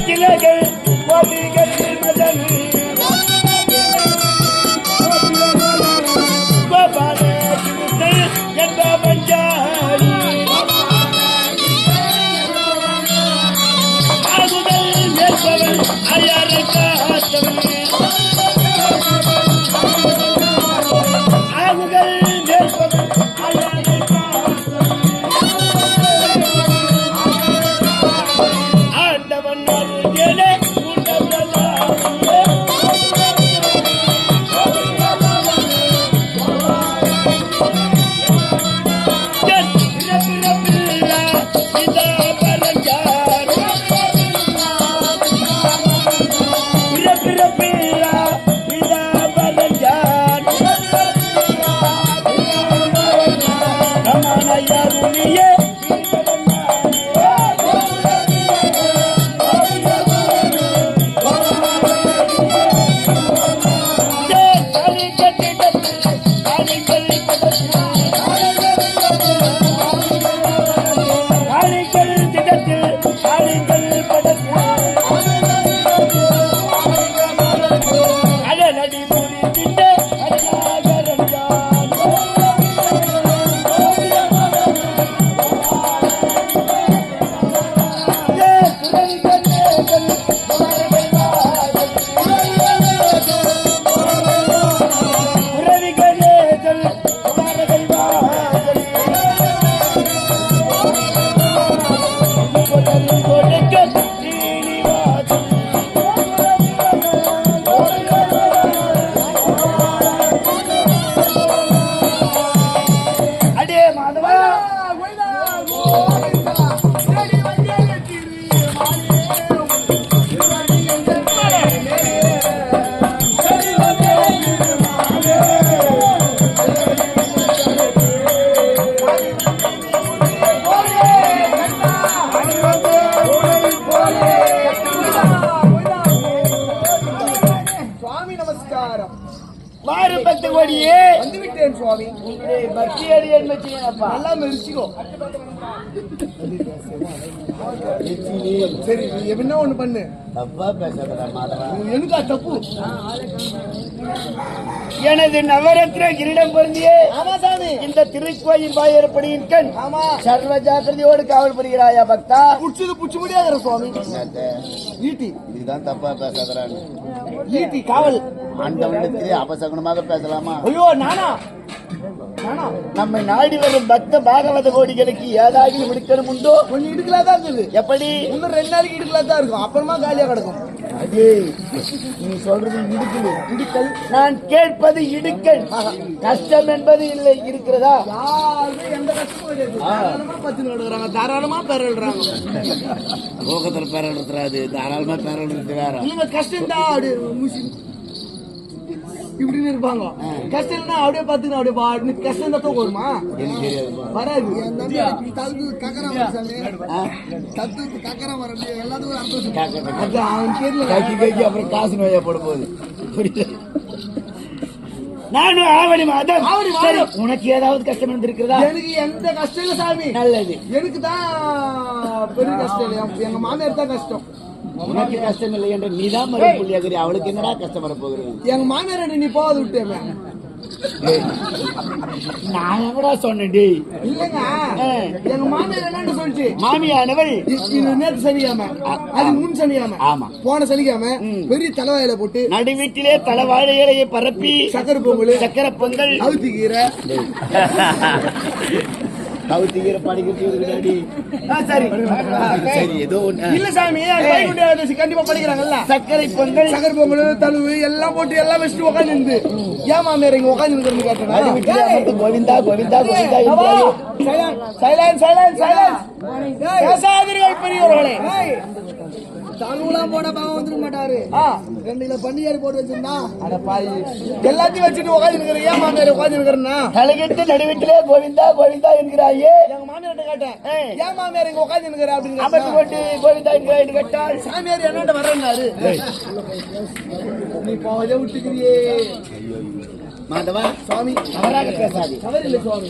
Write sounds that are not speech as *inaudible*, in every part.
சிலைகள். பண்ணு. தப்பா பேசாதடா மாதவா எனக்கா தப்பு? எனது நவரத்ன கிரீடம் பொருந்தியே. இந்த திருக்கோயில் வாயற்படியின் கண் ஆமா. சர்வ ஜாக்கிரதையோடு காவல் புரிகிறாயா பக்தா? புடிச்சது புடிச்சு முடியாத சுவாமி. ஈட்டி. இதுதான் தப்பா பேசாதறாங்க ஈட்டி காவல். ஆண்டவனிடத்திலே அபசகுணமாக பேசலாமா? ஐயோ நானா? நம்மை நாடி வரும் பக்த பாகவத கோடிகளுக்கு ஏதாவது விடுக்கணும் உண்டோ? கொஞ்சம் இடுக்கலாம் தான் இருக்குது. எப்படி? இன்னும் ரெண்டு நாளைக்கு இடுக்கலாம் தான் இருக்கும். அப்புறமா காலியா கிடக்கும். அடே நீ சொல்றது இடுக்கல். இடுக்கல்? நான் கேட்பது இடுக்கல். கஷ்டம் என்பது இல்லை. இருக்கிறதா? யாருக்கும் எந்த கஷ்டமும் பத்து எடுக்கிறாங்க தாராளமா பெறல்றாங்க லோகத்தில் பேரல் இருக்கிறாது தாராளமா பேரல் வேற இல்லைங்க கஷ்டம் தான் அப்படியே மூசி இப்படின்னு இருப்பாங்க. கஷ்டம் இல்லைன்னா அப்படியே பார்த்துக்கணும் அப்படியே பாட்டு கஷ்டம் தான் தூக்கம் வருமா? எனக்கு தெரியாது வராது அது அவன் பேர்ல கக்கி கக்கி அப்புறம் காசு நோயா போட போகுது. நானும் ஆவணி மாதம். சரி, உனக்கு ஏதாவது கஷ்டம் இருந்திருக்கிறதா? எனக்கு எந்த கஷ்டம் இல்ல சாமி. நல்லது. எனக்கு தான் பெரிய கஷ்டம் இல்லை எங்க- எங்க மாமியார் தான் கஷ்டம். உனக்கு கஷ்டம் இல்லை என்ற நீதான் மறுப்புள்ளியாகிறீ அவளுக்கு என்னடா கஷ்டம் வர போகிறது எங்க மாமியார் நீ போகாது விட்டேன் நான் எங்கடா சொன்னேன் டேய்? இல்லங்க. எங்க மாமியார் என்னன்னு சொல்லிச்சு. மாமியானவள் இது நேத்து சனிக்காம அது முன் சனிக்காம ஆமா. போன சனிக்காம பெரிய தலைவாயில போட்டு நடுவீட்டிலே தலைவாழை இலையை பரப்பி சக்கரை பொங்கல் சக்கரை பொங்கல். அவுத்தி *laughs* கீரை கவுத்தி ஈர படிக்கிறது சரி. சரி ஏதோ இல்ல சாமி கண்டிப்பா படிக்கிறாங்கல்ல? சர்க்கரை பொங்கல் சக்கரை பொங்கல் தழுவு எல்லாம் போட்டு எல்லாம் வச்சுட்டு உட்காந்து ஏன் மாமியார் இங்க உட்காந்து கேட்டேன் கோவிந்தா கோவிந்தா கோவிந்தா என்றாரே. சைலன்ஸ் சைலன்ஸ் சைலன்ஸ் பேசாதீர்கள் பெரியவர்களே. தழுவுலாம் போட பாவம் வந்துருக்க மாட்டாரு. ரெண்டு கிலோ பன்னியாரி போட்டு வச்சிருந்தா. அட பாய் எல்லாத்தையும் வச்சுட்டு உட்காந்து இருக்கிற ஏன் மாமியார் உட்காந்து இருக்கிறேன்னா தலைகட்டு நடுவீட்டிலே கோவிந்தா கோவிந்தா என்கிறாயே. எங்க மாமியார்ட்ட கேட்டேன். ஏன் மாமியார் இங்க உட்காந்து இருக்கிற அப்படின்னு போட்டு கோவிந்தா என்கிறாய் கேட்டால் சாமியார் என்னட்ட வரேன்னாரு நீ போவதே விட்டுக்கிறியே. மாதவா சுவாமி. தவறாக பேசாது தவறில்லை சுவாமி.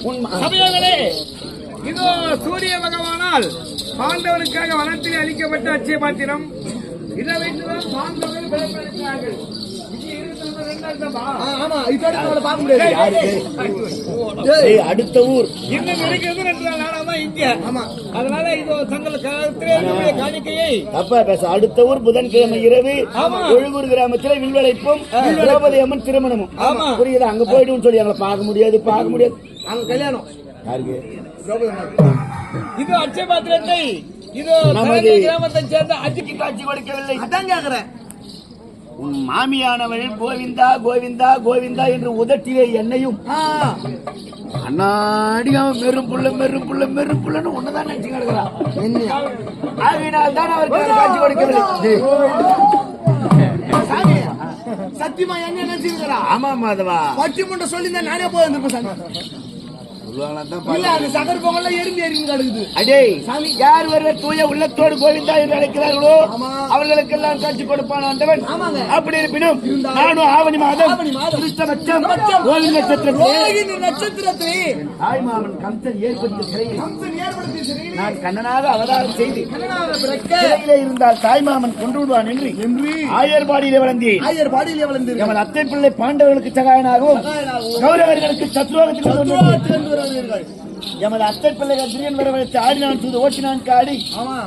இதோ சூரிய பகவானால் பாண்டவனுக்காக வனத்தில் அளிக்கப்பட்ட அச்சய பாத்திரம். இதை வைத்துதான் பாண்டவர்கள் அடுத்த ஊர். இன்னும் இருக்கிறது ரெண்டு ஆமா. அதனால இது தங்கள் காணிக்கையை தப்பா பேச. அடுத்த ஊர் புதன்கிழமை இரவு ஆமா. ஒழுகூர் கிராமத்துல வில்வளைப்பும். திரௌபதி அம்மன் திருமணமும். ஆமா. புரியுதா? அங்க போயிடும் சொல்லி எங்களை பார்க்க முடியாது பார்க்க முடியாது. அங்க கல்யாணம். யாருக்கு? இது அட்சய பாத்திரத்தை இது நமது- தரங்கை கிராமத்தைச் சேர்ந்த அஜிக்கு காட்சி கொடுக்கவில்லை. அதான் கேக்குறேன். உன் மாமியானவள் கோவிந்தா கோவிந்தா கோவிந்தா என்று உதட்டிலே என்னையும். ஆ, அண்ணாடி அவன் மெரும் புள்ள மெரும் புள்ள மெரும் புள்ளன்னு ஒண்ணுதான் நினைச்சு கிடக்குறான் என்னையா? ஆகையினால் தான் அவருக்கு காட்சி கொடுக்கவில்லை. சத்தியமா என்ன நினைச்சிருக்கிறா ஆமா மாதவா. பட்டி முண்டை சொல்லி நானே போய் வந்திருப்பேன் சாமி. யார் ஒருவர் தூய உள்ளத்தோடு கோவிந்தா என்று அழைக்கிறார்களோ. அவர்களுக்கெல்லாம் காட்சி கொடுப்பான் ஆண்டவன். அப்படி இருப்பினும் நானும் ஆவணி மாதம். கிருஷ்ணபட்சம் கோவில் நட்சத்திரத்திலே ரோகிணி நட்சத்திரத்தை தாய் மாமன் கம்சன் ஏற்படுத்த சிறையில் கம்சன் ஏற்படுத்தி சிறையில் நான் கண்ணனாக அவதாரம் செய்து சிறையிலே இருந்தால் தாய் மாமன் கொண்டு விடுவான் என்று என்று ஆயர்பாடியிலே வளர்ந்தேன் ஆயர் பாடியிலே வளர்ந்து எமது அத்தை பிள்ளை பாண்டவர்களுக்கு சகாயனாகவும் கௌரவர்களுக்கு சத்துருவாத்திலிருந்து வருவீர்கள் எமது அத்தை பிள்ளைகள் திரியன் வரவழைத்து ஆடினான் தூது ஓட்டினான் காடி.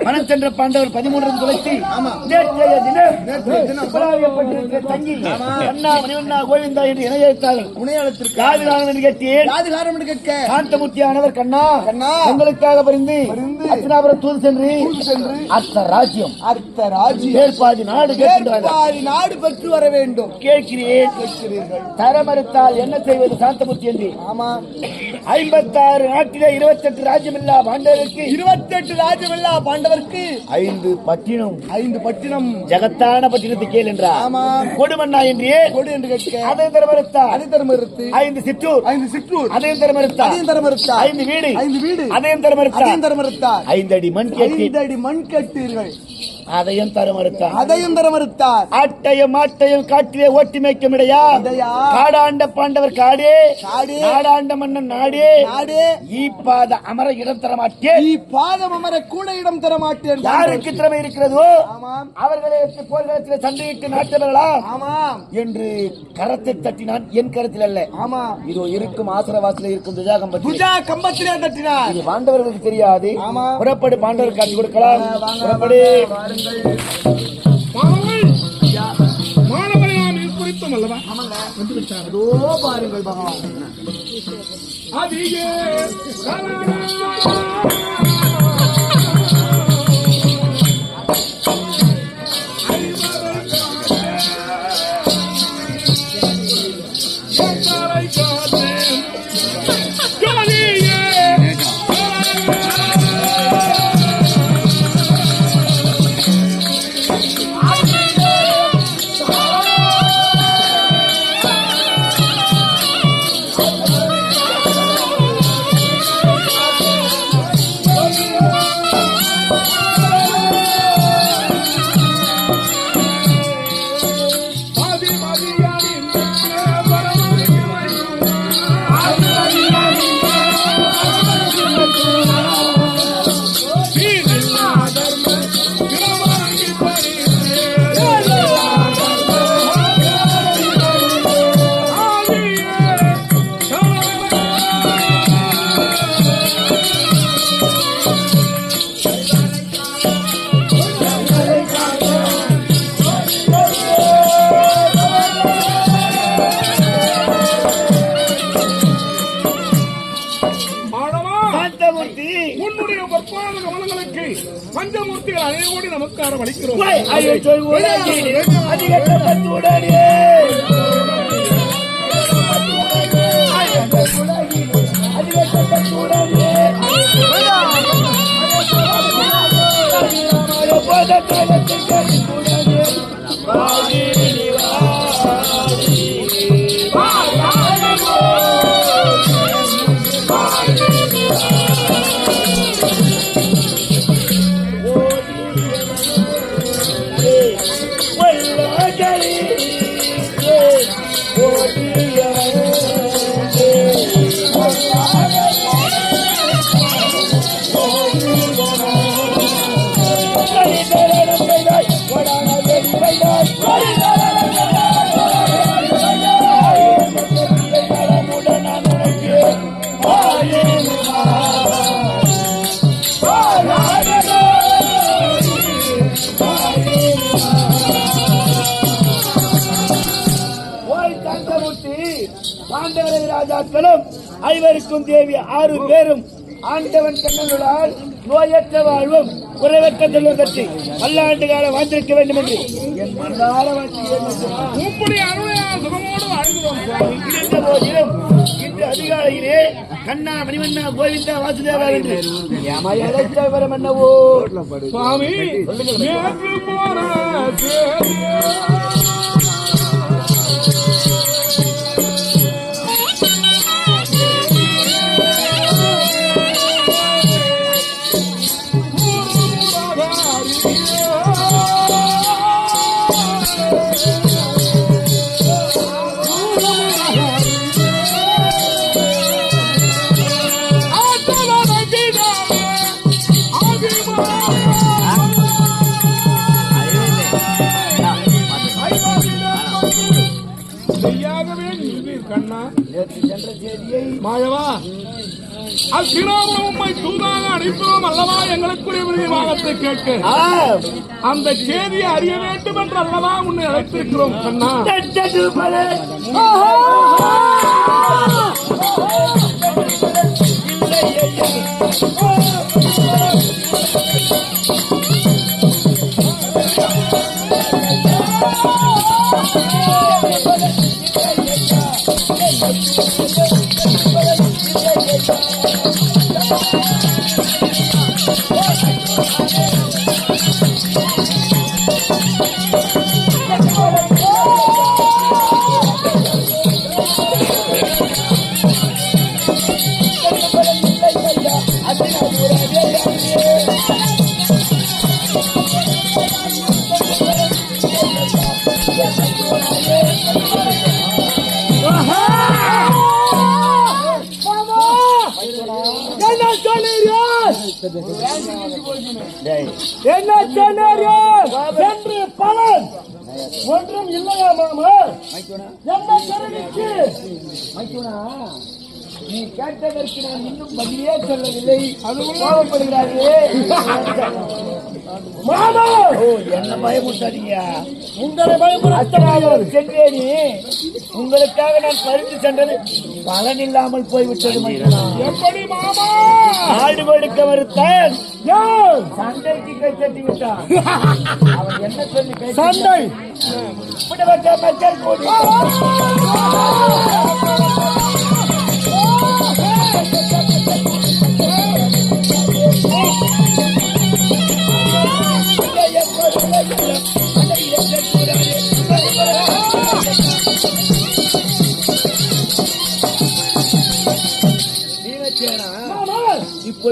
மனம் சென்ற பாண்டவர் பதிமூன்றாம் சுப்பராயப்பட்டிருக்கிற தங்கி அண்ணா மணிவண்ணா கோவிந்தா என்று இணையத்தார்கள் உணையாளத்திற்கு காது காலம் என்று கேட்டேன் யாரு காரணம் என்று கேட்க. சாந்தமூர்த்தியானவர் கண்ணா. கண்ணா. உங்களுக்காக பரிந்து. அர்ச்சனாபுரம் தூது சென்று சென்று அத்த ராஜ்யம். அர்த்த ராஜ்யம். மேற்பாதி நாடு மேற்பாதி நாடு பெற்று வர வேண்டும். கேட்கிறேன் கேட்கிறீர்கள். தர மறுத்தால் என்ன செய்வது சாந்தமூர்த்தி என்று? ஆமா. ஐம்பத்தாறு நாட்டிலே இருபத்தெட்டு ராஜ்யமில்லா பாண்டவருக்கு இருபத்தெட்டு ராஜ்யமில்லா பாண்டவருக்கு ஐந்து பட்டினம் ஐந்து பட்டினம். ஜகத்தான பட்டினத்தை கேள் என்றார். ஆமா. கொடுமண்ணா என்று கொடு என்று கேட்க. அதை தர மறுத்தார் அதை தர மறுத்து. ஐந்து சிற்றூர். ஐந்து சிற்றூர். அதையும் தர மறுத்தார் அதையும் தர மறுத்தார் ஐந்து வீடு. ஐந்து வீடு. அதையும் தர மறுத்தார் அதையும் தர மறுத்தார் ஐந்தடி மண் கேட்டி. ஐந்து அடி மண் கட்டீர்கள். அதையும் தர மறுத்தார். அதையும் தர மறுத்தார். ஆட்டையும் மாட்டையும் காட்டிலே ஓட்டி மேய்க்கும் இடையா? இடையா. காடாண்ட பாண்டவர் காடே. நாடாண்ட மன்னன் நாடே. நாடே. ஈப்பாத அமர இடம் தர மாட்டேன். நீ பாதம் அமர கூட இடம் தர மாட்டேன். யாருக்கு திறமை இருக்கிறதோ? அவர்களே போர்க்களத்தில் சண்டையிட்டு நாட்டவர்களாம் ஆமாம். என்று கரத்தை தட்டினான். என் கரத்தில் அல்ல. ஆமா இதோ இருக்கும் ஆசிரவாசில இருக்கும் துஜாகம்பத்தில் புஜா கம்பத்திலே தட்டினார். இது பாண்டவர்களுக்கு தெரியாது. ஆமா. புறப்படு பாண்டவர் காட்சி கொடுக்கலாம். புறப்படு. பாருங்கள் பகவான். அதிகே மாணவா நமஸ்காரம் அளிக்கிறோம் ஐயோ சொல்வோடாடி அதிகட்டப்பட்டுடாடியே ராஜாக்களும் ஐவருக்கும் தேவி ஆறு பேரும் ஆண்டவன் கண்ணங்களால் நோயற்ற வாழ்வும். குறைவற்ற செல்வம் பெற்று பல்லாண்டு காலம் வாழ்ந்திருக்க வேண்டும் என்று இருந்த போதிலும் இன்று அதிகாலையிலே கண்ணா மணிவண்ணா கோவிந்தா வாசுதேவா என்று என்னவோ. சுவாமி மாயவா? அக்கிராமம் உம்மை தூதாக அனுப்பினோம் அல்லவா? எங்களுக்குரிய விரிவாகத்தை கேட்க. அந்த செய்தியை அறிய வேண்டும் என்று அல்லவா உன்னை அழைத்திருக்கிறோம் கண்ணா? தட்டது கேட்டதற்கு நான் இன்னும் பதிலே சொல்லவில்லை. அது கோபப்படுகிறாரே மாமா! ஓ என்ன பயமுட்டாதீங்க உங்களை அத்தனாயிரம் சென்றேனே. உங்களுக்காக நான் பறித்து சென்றது பலன் இல்லாமல் போய்விட்டது. எப்படி மாமா? ஆடு கொடுக்க யார்? சண்டைக்கு கை தட்டி விட்டான் *laughs* அவன் என்ன சொல்லி சண்டை. கூடி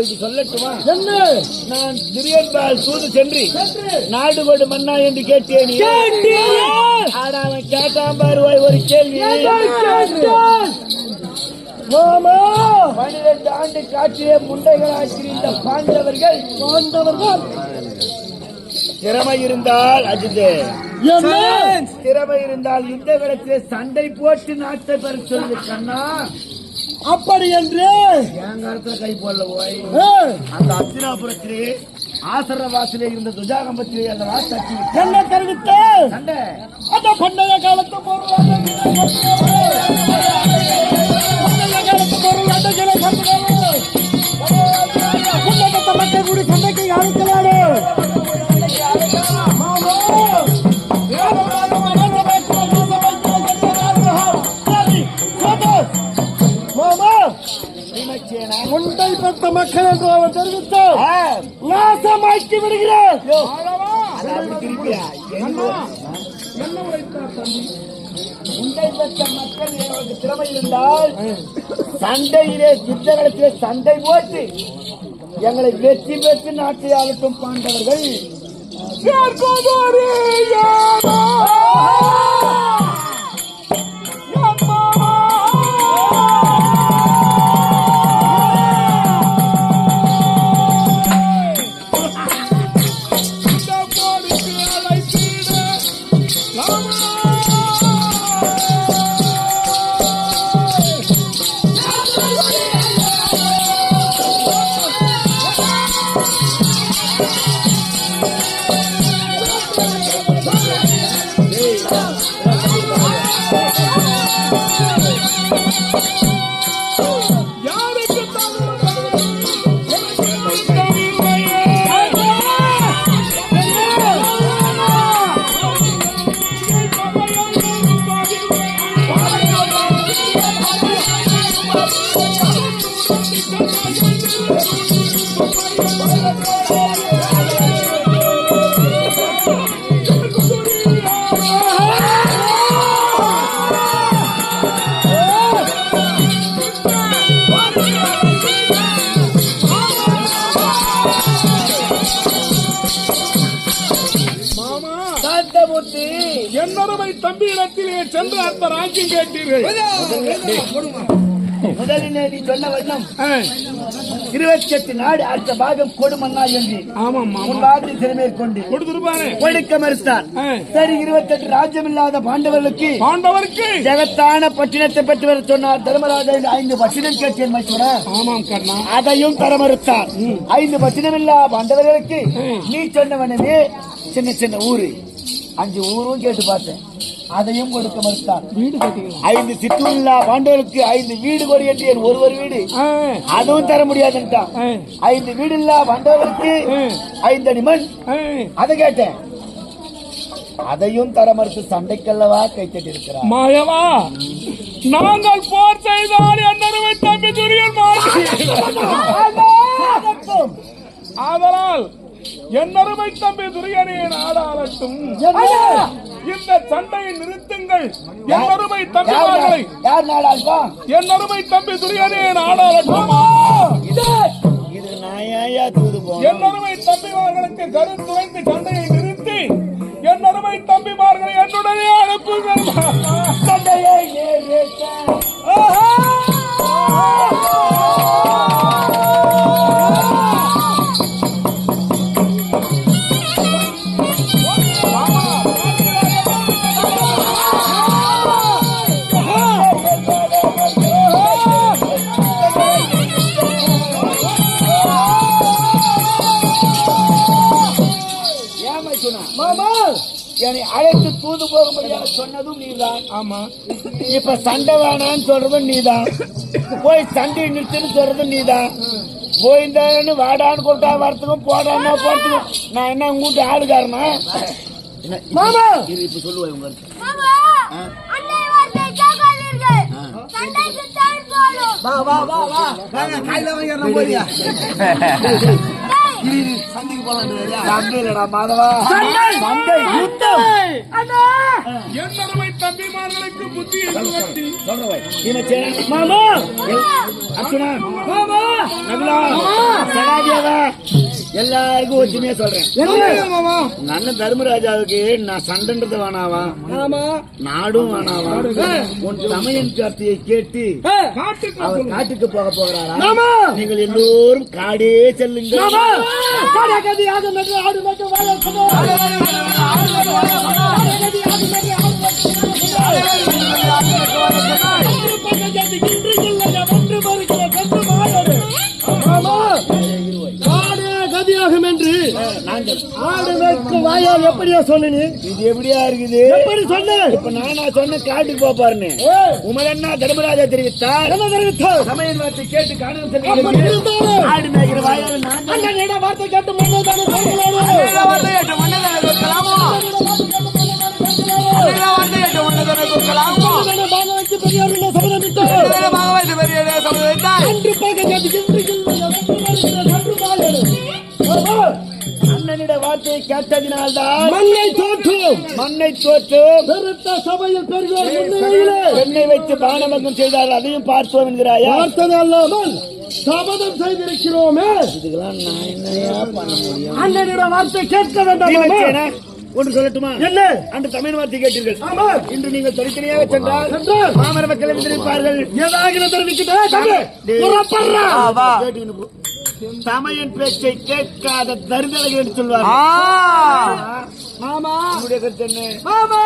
இப்பொழுது சொல்லட்டுமா? என்ன நான் திரியன்பால் தூது சென்று நாடு கொடு மன்னா என்று கேட்டேன். ஆனா அவன் கேட்டான் பாருவாய் ஒரு கேள்வி. பனிரெண்டு ஆண்டு காட்சியை முண்டைகளாக்கி இந்த பாண்டவர்கள் பாண்டவர்கள். திறமை இருந்தால் அஜித். திறமை இருந்தால் யுத்த களத்திலே சண்டை போட்டு நாட்டை பெற சொல்லு கண்ணா. அப்படி என்று என் கை போடல போய். அந்த அத்தினாபுரத்திலே ஆசரவாசிலே இருந்த துஜாகம்பத்திலே அந்த வாத்தாக்கி என்ன தெரிவித்த சண்டை. அந்த பண்டைய காலத்து பொருள் அந்த பண்டைய காலத்து உண்டை பெற்ற மக்கள் என்று அவர் தெரிவித்தார். நாசமாக்கி விடுகிறேன். அப்படி திருப்பியா எங்க உண்டை பெற்ற மக்கள் எனக்கு திறமை இருந்தால் சண்டையிலே யுத்த களத்திலே சண்டை போட்டு எங்களை வெற்றி பெற்று நாட்டை ஆளட்டும் பாண்டவர்கள் Oh. சென்று அந்த ராஜ்யம் கேட்டீர்கள். முதலில் நீ சொன்ன வண்ணம் ஆ, இருபத்தி எட்டு நாடு அடுத்த பாகம் கொடுமன்னா என்று. வார்த்தை திறமேற்கொண்டு கொடுத்திருப்பாரு கொடுக்க. சரி ராஜ்யம் இல்லாத பாண்டவர்களுக்கு பாண்டவருக்கு? ஜெகத்தான பட்டினத்தை பெற்று வர சொன்னார் தர்மராஜன் ஐந்து பட்டினம் கேட்டேன் மைசூரா. ஆமாம் கண்ணா அதையும் தர மறுத்தார். ஐந்து பட்டினம் இல்லா பாண்டவர்களுக்கு நீ சொன்னவனவே சின்ன சின்ன ஊரு. அஞ்சு ஊரும் கேட்டு பார்த்தேன். அதையும் கொடுக்க மறுத்தார். வீடு ஐந்து இல்லா பாண்டவர்களுக்கு ஐந்து வீடு கொடு என்று என் ஒருவர் வீடு. அதுவும் தர முடியாதுன்ட்டான் ஐந்து வீடு இல்லா பாண்டவர்களுக்கு ஐந்து அடி மண். அதை கேட்டேன். அதையும் தர மறுத்து சண்டைக்கல்லவா கைத்தட்டி இருக்கிறார் மாயவா நாங்கள் போர் செய்தால் என்னருமை தம்பி துரியன் ஆதலால் என்னருமை தம்பி துரியனே நாடாளட்டும். இந்த சண்டையை நிறுத்துங்கள். என்னருமை தம்பிமார்களை என்னருமை தம்பி துரியனே நாடாளட்டும். இது. நாயா தூது போனோம் என்னருமை தம்பிமார்களுக்கு கருத்துரைந்து சண்டையை நிறுத்தி என்னருமை தம்பிமார்களை என்னுடனே அனுப்புங்கள் சண்டையை நீதான். ஆமா. இப்ப சண்டை வேணாம்னு சொல்றதும் நீதான். போய் சண்டை நிறுத்துன்னு சொல்றதும் நீதான். போயிருந்தான்னு வாடான்னு கூப்பிட்டா வரத்துக்கும் போடான்னா போறதுக்கும் நான் என்ன உங்ககிட்ட ஆளுக்காரனா? மாமா! இப்ப சொல்லுவேன் வா வா வா வா. போறியா சண்டைக்கு போலாம் சண்டை இல்லடா மாதவா. சண்டை யுத்தம். என்னருமை தம்பிமார்களுக்கு புத்தி எழுவட்டி சொல்றேன் இவன் சரி. மாமா. அர்ச்சனா. மாமா! நகுலா சகாதேவா. எல்லாருக்கும் ஒற்றுமையா சொல்றேன். அண்ணன் தர்மராஜாவுக்கு நான் சண்டைன்றது வேணாவா? ஆமா. நாடும் வேணாவா? உன் தமையன் வார்த்தையை கேட்டு காட்டுக்கு அவர் காட்டுக்கு போக போகிறாரா? நீங்கள் எல்லோரும் காடே செல்லுங்கள் கதியாகும் ஆடு வைக்கும் வாயால் எப்படியா சொன்னீ இது எப்படியா இருக்குது? எப்படி சொன்ன? இப்ப நானா சொன்ன காட்டுக்கு போக பாருன்னு. உமரண்ணா தர்மராஜா தெரிவித்தார். என்ன தெரிவித்தார்? சமையல் வார்த்தை கேட்டு காணும் ஆடு மேய்க்கிற வாயால் நான் வார்த்தை கேட்டு முன்னே தானே சொல்கிறாரோ? தானே பாக வைத்து பெரியார் என்ன சபதமிட்டார்? கேட்டதினால்தான் மண்ணை தோற்றும். மண்ணை தோற்று பெருத்த சபையில் முன்னிலையிலே பெண்ணை வைத்து பானபங்கம் செய்தார் அதையும் பார்த்தோம் என்கிறாயா? பார்த்தது அல்லாமல் சபதம் செய்திருக்கிறோமே. இதுக்கெல்லாம் நான் என்னையா பண்ண முடியும்? அண்ணனிடம் வார்த்தை கேட்க வேண்டாம் ஒன்று சொல்லட்டுமா? என்ன? அன்று தமிழ் வார்த்தை கேட்டீர்கள். ஆமா. இன்று நீங்கள் தனித்தனியாக சென்றால் சென்றால். மாமர மக்கள் எதிர்ப்பார்கள். ஏதாவது தெரிவிக்கிட்டே பேச்சை கேட்காத தருதலை என்று சொல்வார் மாமா. உங்களுடைய கருத்து என்ன? மாமா.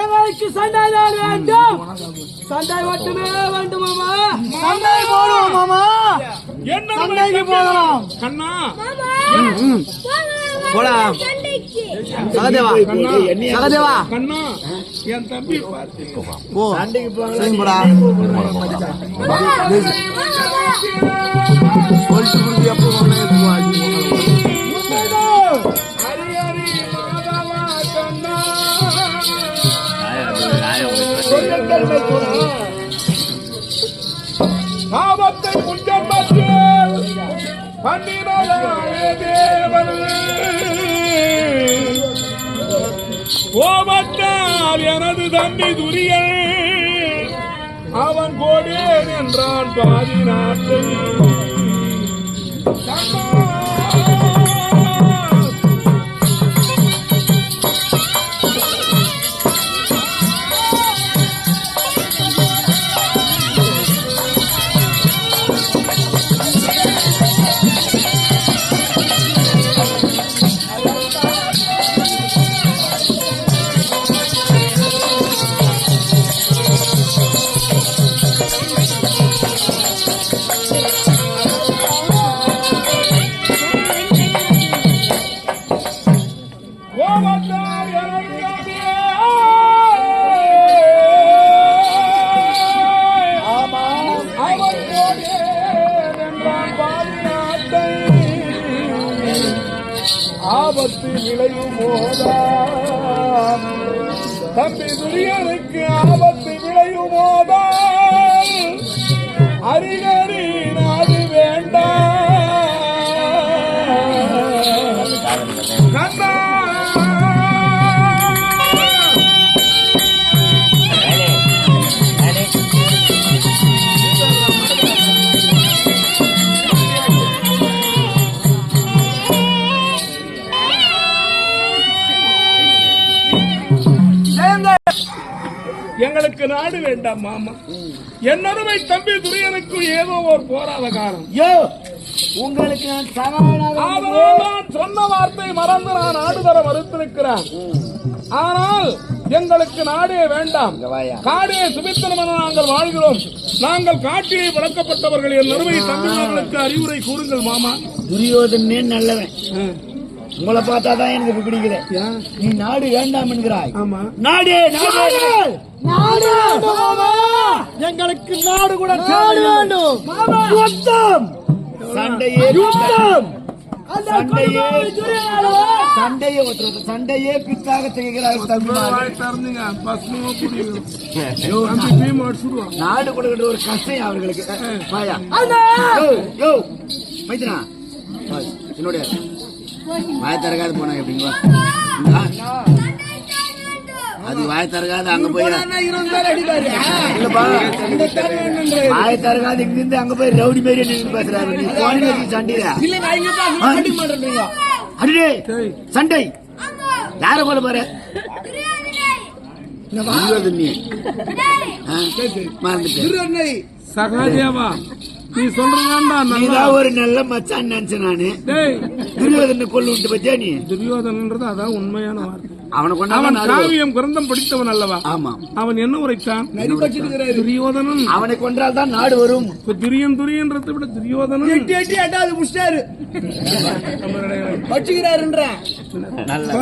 எங்களுக்கு சண்டை தான் வேண்டும். சண்டை மட்டுமே வேண்டும் மாமா. சண்டை போடுவோம் மாமா. என்னருமை போகலாம். கண்ணா. போலாம். சண்டைக்கு. சகதேவா. போய் போய் என்னையா சகதேவா. கண்ணா. என் தம்பி பார்த்து போ. சண்டைக்கு போகலாம். சரிங்க போடா. சொல்லிட்டு கொடுத்து சொல்லுங்கள் மைத்துனா. பாவத்தை முன்ஜன்மத்தில் பண்ணினாலே தேவன். கோபத்தால் எனது தம்பி துரியன் அவன் கோடேன் என்றான் பாதி நாட்டை ஆபத்து விளையும் போதான் தம்பி துரியனுக்கு ஆபத்து விளையும் போதான் அரிகரி எங்களுக்கு நாடு வேண்டாம் மாமா. என்னருமை தம்பி துரியனுக்கு ஏதோ ஒரு போராத காலம் யோ உங்களுக்கு நான் சொன்ன வார்த்தை மறந்து நான் நாடு தர மறுத்திருக்கிறேன். ஆனால் எங்களுக்கு நாடே வேண்டாம். காடே சுபித்தனமென நாங்கள் வாழ்கிறோம். நாங்கள் காட்டிலே வளர்க்கப்பட்டவர்கள். என் அருமை தம்பிகளுக்கு அறிவுரை கூறுங்கள் மாமா. துரியோதனே நல்லவன். உங்களை பார்த்தா தான் எனக்கு பிடிக்கல நீ நாடு வேண்டாம் என்கிறாய். நாடு நாடு எங்களுக்கு நாடு கூட நாடு வேண்டும். யுத்தம்! சண்டையே யுத்தம்! சண்டையே சண்டையே சண்டையே பித்தாக செய்கிறார்கள் நாடு கொடுக்கிற ஒரு கஷ்டம் அவர்களுக்கு. மைத்னா வாய தரகாது போனா எப்படிங்களா அது வாய திறக்காது அங்க போய் இல்லப்பா. தரகாது திறக்காது இங்க இருந்து அங்க போய் ரவுடி மாரி நீங்க பேசுறாரு. நீ போனீங்க சண்டையா அடிடே சண்டை. யார போல பாரு மறந்துட்டு சகாதேவா நீ சொல்றதாண்டா நல்லா. ஒரு நல்ல மச்சான் நினைச்சேன் நானு. துரியோதனை கொள்ளு விட்டு பத்தியா நீ? துரியோதனன்றது அதான் உண்மையான வார்த்தை. அவனை. காவியம் கிரந்தம் படித்தவன் அல்லவா? ஆமா. அவன் என்ன உரைத்தான்? துரியோதனன். அவனை கொன்றால் தான் நாடு வரும். துரியன் துரியன்றதை விட துரியோதனன். எட்டி எட்டி எட்டாவது முடிச்சிட்டாரு வச்சுக்கிறாருன்ற. அப்ப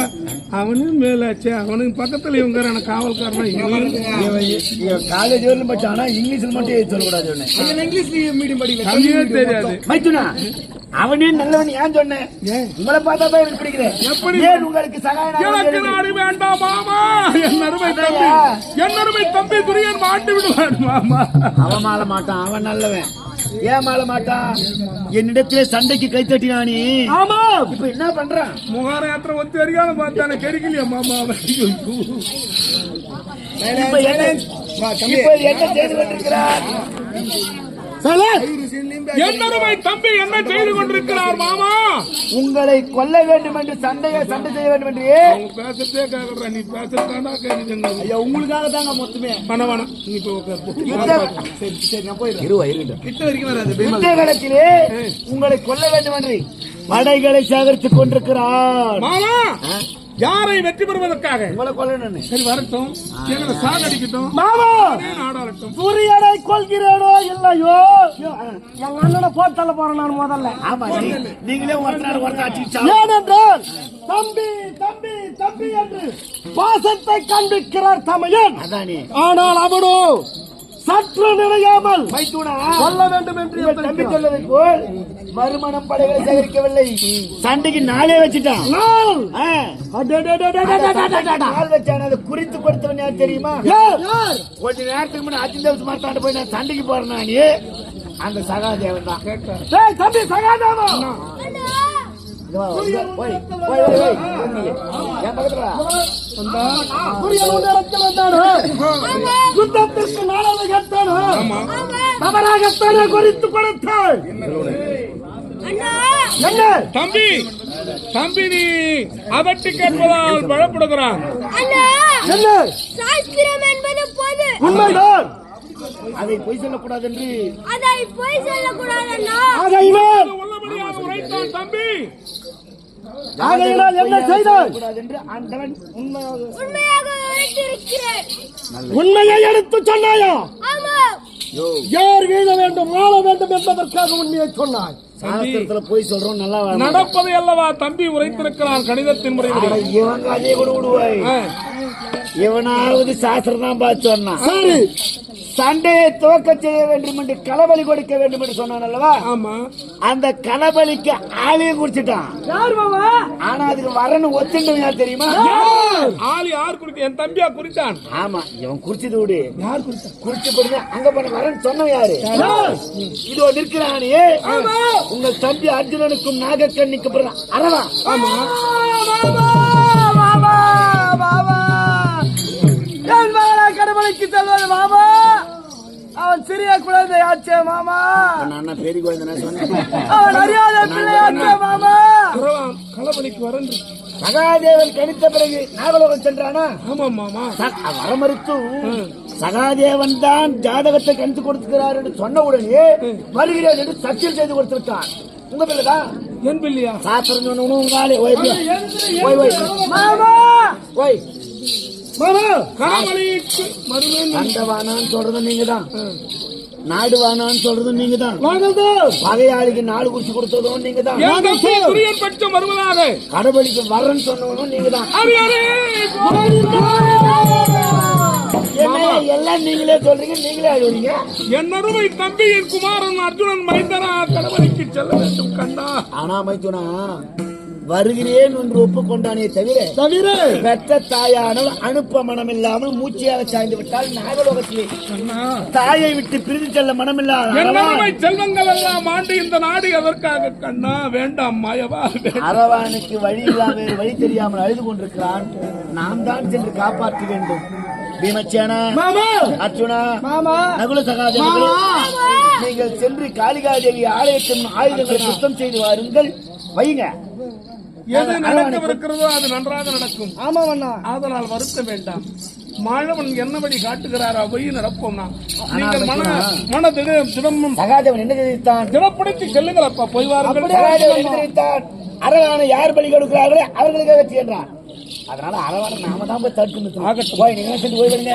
அவனும் மேலாச்சே அவனுக்கு பக்கத்துல இவங்க காவல்காரன் காலேஜ் வரலும் பட் ஆனா இங்கிலீஷ்ல மட்டும் சொல்லக்கூடாது இங்கிலீஷ் மீடியம் படிக்கல. தெரியாது. மைத்துனா அவனே நல்லவன் ஏன் சொன்னேன்? உங்களை பார்த்தா தான் எனக்கு பிடிக்கிறேன் எப்படி? ஏன் உங்களுக்கு சகாயம் எனக்கு நாடு வேண்டாம் மாமா. என் அருமை தம்பி. என் அருமை தம்பி துரியன் மாட்டு விடுவான் மாமா. அவன் மாள மாட்டான் அவன் நல்லவன். ஏன் மாள மாட்டான்? என்னிடத்திலே சண்டைக்கு கை தட்டினானே. ஆமா. இப்ப என்ன பண்றான்? முகார யாத்திரை ஒத்தி வரைக்கான பார்த்தானே கெடுக்கலையா மாமா? இப்ப என்ன செய்து கொண்டிருக்கிறார்? என் அருமை தம்பி என்ன செய்து கொண்டிருக்கிறார் மாமா? உங்களை கொல்ல வேண்டும் என்று சண்டையை சண்டை செய்ய வேண்டும் என்று பேசுறதே கேக்குறா நீ பேசுறதாண்டா கேக்குது. ஐயா உங்களுக்காக தாங்க மொத்தமே. வேணாம் வேணாம் நீ போய் உட்காரு போ. யுத்த சரி சரி நான் போயிடுறேன். இருவா இருக்கட்டும் கிட்ட வரைக்கும் வராது களத்திலே உங்களை கொல்ல வேண்டும் என்று படைகளை சேகரித்துக் கொண்டிருக்கிறார். மாமா! யாரை வெற்றி பெறுவதற்காக? சரி வரட்டும். எங்களை சாகடிக்கட்டும். மாமா! நாடாளட்டும். சூரியனை கொள்கிறேனோ இல்லையோ? எங்க அண்ணனை போட்டு தள்ள போறேன் நான் முதல்ல. ஆமா நீங்களே ஒருத்தர் ஒருத்தர் அடிச்சு ஏனென்றால் தம்பி தம்பி தம்பி என்று பாசத்தை காண்பிக்கிறார் தமையன். ஆனால் அவனோ சற்று நினையாமல் கொல்ல வேண்டும் என்று தம்பி சொல்வதை போல் மறுமணம் படைகளை சேகரிக்கவில்லை. சண்டைக்கு நாளே வச்சுட்டான் நாள். வச்சான அதை குறித்து கொடுத்தவன் யார் தெரியுமா கொஞ்ச நேரத்துக்கு முன்னாடி அஜிந்தேவ் மாட்டாண்டு போய் நான் சண்டைக்கு போறேன் நான் அந்த சகாதேவன் தான் தம்பி சகாதேவன் போய் போய் போய் என் பக்கத்துல யுத்தத்திற்கு குறித்து கொடுத்தாள் தம்பி தம்பி நீ அவற்றை கேட்பதால் பழப்படுகிறான் உண்மைதான்! அதை பொய் சொல்லக்கூடாது என்று தம்பி. ஆகையினால் என்ன செய்தால் உண்மையை எடுத்து சொன்னாயா? யார் வீழ வேண்டும் வாழ வேண்டும் என்பதற்காக உண்மையை சொன்னாய். சாஸ்திரத்துல போய் சொல்றோம் நல்லா. நடப்பதை அல்லவா தம்பி உரைத்திருக்கிறான் கணிதத்தின் ஆனா இவங்க அதே கூட விடுவாய். இவனாவது சாஸ்திரம் தான் பார்த்து சொன்னான் சண்டையை துவக்க செய்ய வேண்டும் என்று களபலி கொடுக்க வேண்டும் என்று சொன்னான் அல்லவா? ஆமா. அந்த களபலிக்கு ஆளையும் குடிச்சிட்டான். ஆனா அதுக்கு வரன்னு ஒத்துண்டவன் யார் தெரியுமா? ஆள் யார் குறிக்க என் தம்பியா குறித்தான் ஆமா இவன் குடிச்சது விடு. யார் குடிச்சா குடிச்சு போடுங்க அங்க போன வரன்னு சொன்னவன் யாரு? இதோ நிற்கிறானே. உங்கள் தம்பி அர்ஜுனனுக்கும் நாகக்கண்ணிக்கு பிறகு என் மகனா கடவுளுக்கு செல்வது மாமா அவன் சிறிய குழந்தையாச்சே மாமா. நான் அண்ணா பெரிய குழந்தை அவன் அறியாத பிள்ளையாச்சே மாமா. களபலிக்கு வரன்று. சகாதேவன் கணித்த பிறகு நாகலோகம் சென்றானா? ஆமா மாமா. ச- வர மறுத்து சகாதேவன் தான் ஜாதகத்தை கணித்து கொடுக்கிறார் என்று சொன்ன உடனே வருகிறேன் என்று சத்தியம் செய்து கொடுத்திருக்கான். உங்க பிள்ளைதான் என் பிள்ளையா? சாஸ்திரம் சொன்ன உங்க ஆளு. ஓய். ஓய். ஓய். சொல்றது நீங்க தான் நாடு வானான்னு சொல்றது நீங்க தான் பகையாளிக்கு நாடு குறிச்சு கொடுத்ததும் நீங்க தான் பட்சம் வருவதாக கடவுளுக்கு வரேன்னு சொன்னவனும் நீங்க தான் எல்லாம் நீங்களே சொல்றீங்க நீங்களே அழுவீங்க என் அருமை தம்பி என் குமாரன் அர்ஜுனன் மைந்தனா கடவுளுக்கு செல்ல வேண்டும் கண்டா ஆனா மைத்துனா வருகிறேன் என்று ஒப்புக்கொண்டானே தவிர தவிர பெற்ற தாயானவள் அனுப்ப மனம் இல்லாமல் மூச்சியாக சாய்ந்து விட்டால் நாகலோகத்திலே தாயை விட்டு பிரிந்து செல்ல அரவான் அருமை செல்வங்கள் எல்லாம் ஆண்டு இந்த நாடு எதற்காக கண்ணா? வேண்டாம் மாயவா. அரவானுக்கு வழி இல்லாமல் வழி தெரியாமல் அழுது கொண்டிருக்கிறான். நாம் தான் சென்று காப்பாற்ற வேண்டும். பீமச்சேனா நகுல சகாதேவர்களே நீங்கள் சென்று காளிகாதேவி ஆலயத்தின் ஆயுதங்களை சுத்தம் செய்து வாருங்கள். வையுங்க. எது நடக்கவிருக்கிறதோ அது நன்றாக நடக்கும் ஆமா அண்ணா ஆதலால் வருத்த வேண்டாம் மாணவன் என்ன வழி காட்டுகிறாரோ அவை நடப்போம் நான் நீங்கள் மன மன திட திடமும் சகாதேவன் என்ன தெரிவித்தான் திடப்படுத்தி செல்லுங்கள் அப்பா போய் வாருங்கள் என்ன தெரிவித்தான் அரவானை யார் பலி கொடுக்கிறார்களோ அவர்களுக்கே வெற்றி என்றான் அதனால அரவானை நாம தான் போய் தடுத்து நிறுத்தணும். போய் நீங்க சென்று ஓய்வெடுங்க